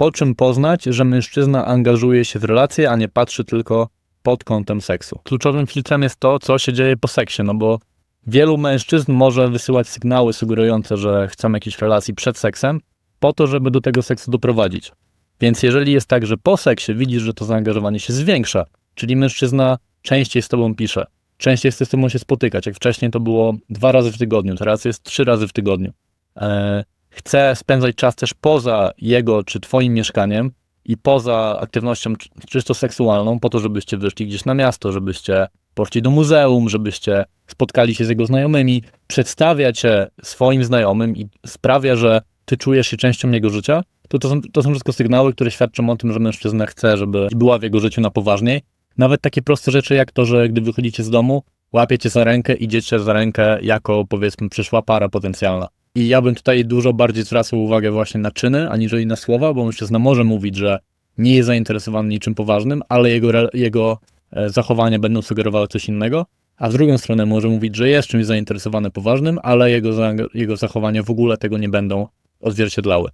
Po czym poznać, że mężczyzna angażuje się w relacje, a nie patrzy tylko pod kątem seksu. Kluczowym filtrem jest to, co się dzieje po seksie, no bo wielu mężczyzn może wysyłać sygnały sugerujące, że chcą jakiejś relacji przed seksem, po to, żeby do tego seksu doprowadzić. Więc jeżeli jest tak, że po seksie widzisz, że to zaangażowanie się zwiększa, czyli mężczyzna częściej z tobą pisze, częściej chce z tobą się spotykać, jak wcześniej to było dwa razy w tygodniu, teraz jest trzy razy w tygodniu. E, chce spędzać czas też poza jego czy twoim mieszkaniem i poza aktywnością czy- czysto seksualną, po to, żebyście wyszli gdzieś na miasto, żebyście poszli do muzeum, żebyście spotkali się z jego znajomymi, przedstawia cię swoim znajomym i sprawia, że ty czujesz się częścią jego życia, to to są, to są wszystko sygnały, które świadczą o tym, że mężczyzna chce, żeby była w jego życiu na poważniej. Nawet takie proste rzeczy jak to, że gdy wychodzicie z domu, łapiecie za rękę, idziecie za rękę jako powiedzmy przyszła para potencjalna. I ja bym tutaj dużo bardziej zwracał uwagę właśnie na czyny, aniżeli na słowa, bo mężczyzna może mówić, że nie jest zainteresowany niczym poważnym, ale jego, jego e, zachowania będą sugerowały coś innego, a w drugą stronę może mówić, że jest czymś zainteresowany poważnym, ale jego, jego zachowania w ogóle tego nie będą odzwierciedlały.